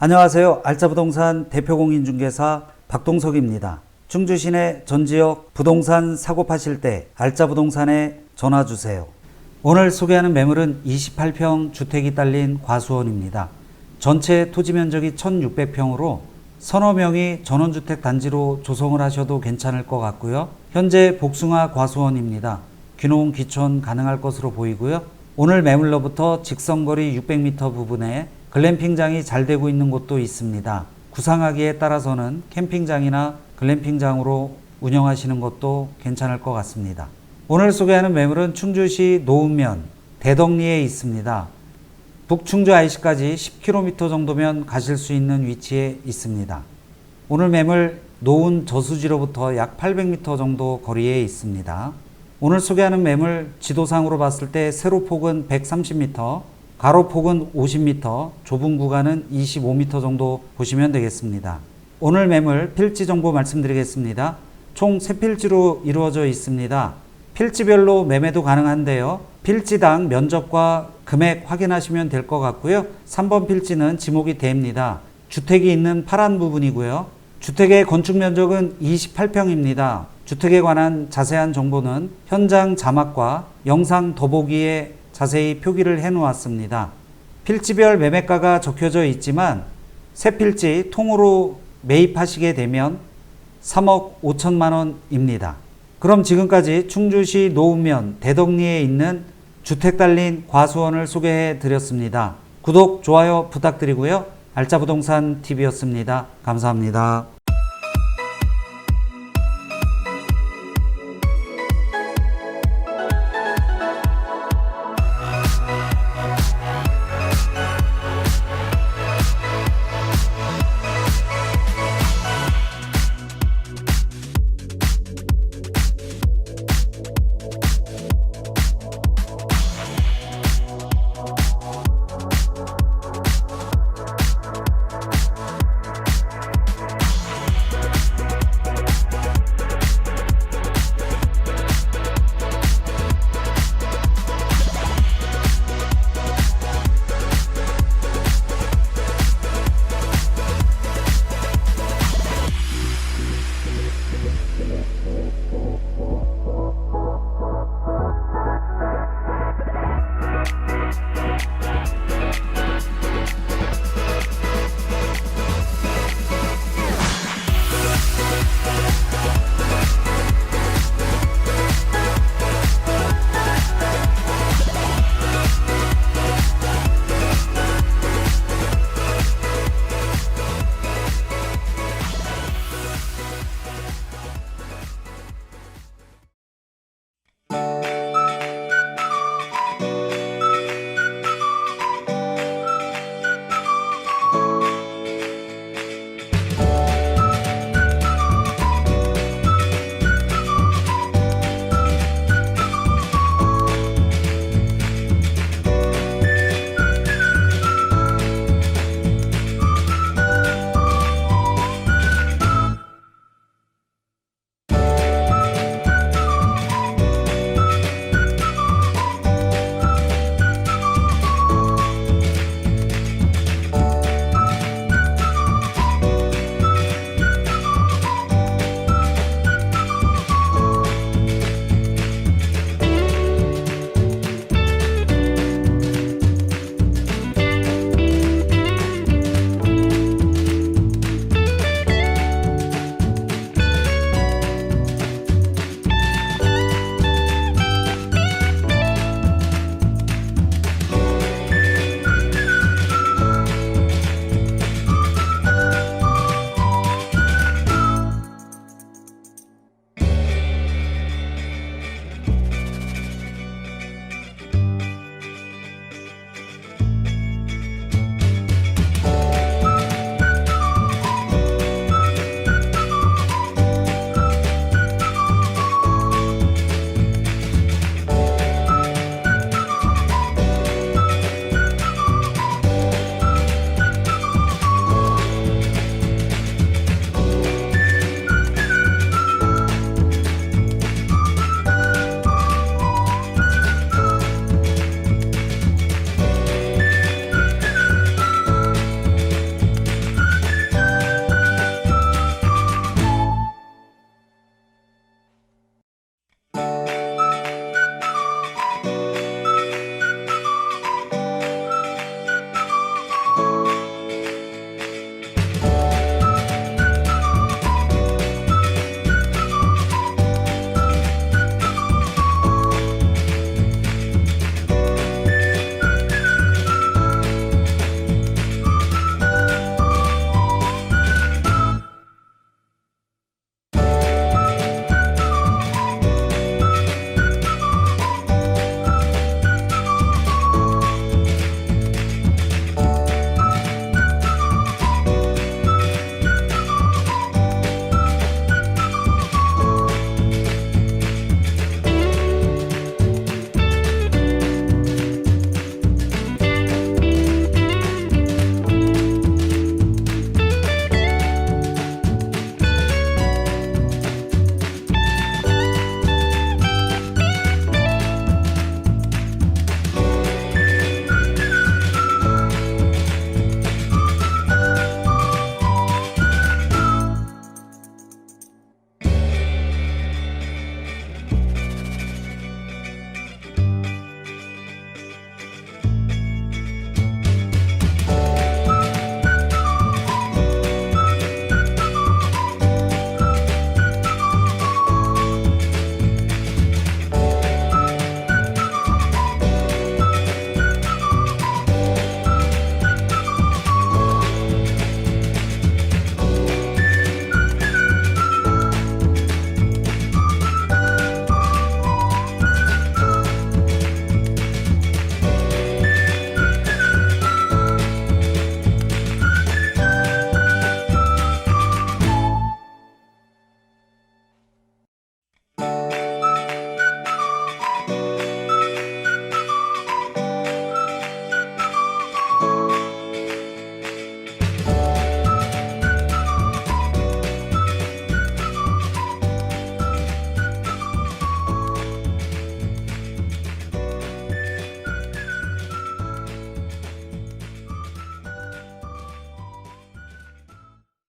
안녕하세요. 알짜부동산 대표공인중개사 박동석입니다. 충주 시내 전 지역 부동산 사고 파실 때 알짜부동산에 전화 주세요. 오늘 소개하는 매물은 28평 주택이 딸린 과수원입니다. 전체 토지 면적이 1600평으로 서너 명이 전원주택 단지로 조성을 하셔도 괜찮을 것 같고요. 현재 복숭아 과수원입니다. 귀농 귀촌 가능할 것으로 보이고요. 오늘 매물로부터 직선거리 600m 부분에 글램핑장이 잘 되고 있는 곳도 있습니다. 구상하기에 따라서는 캠핑장이나 글램핑장으로 운영하시는 것도 괜찮을 것 같습니다. 오늘 소개하는 매물은 충주시 노읍면 대덕리에 있습니다. 북충주 IC까지 10km 정도면 가실 수 있는 위치에 있습니다. 오늘 매물 노은 저수지로부터 약 800m 정도 거리에 있습니다. 오늘 소개하는 매물 지도상으로 봤을 때 세로폭은 130m, 가로폭은 50m, 좁은 구간은 25m 정도 보시면 되겠습니다. 오늘 매물 필지 정보 말씀드리겠습니다. 총 3필지로 이루어져 있습니다. 필지별로 매매도 가능한데요. 필지당 면적과 금액 확인하시면 될 것 같고요. 3번 필지는 지목이 됩니다. 주택이 있는 파란 부분이고요. 주택의 건축 면적은 28평입니다. 주택에 관한 자세한 정보는 현장 자막과 영상 더보기에 자세히 표기를 해 놓았습니다. 필지별 매매가가 적혀져 있지만 새 필지 통으로 매입하시게 되면 3억 5천만 원입니다. 그럼 지금까지 충주시 노읍면 대덕리에 있는 주택 달린 과수원을 소개해 드렸습니다. 구독, 좋아요 부탁드리고요. 알짜부동산 TV였습니다. 감사합니다.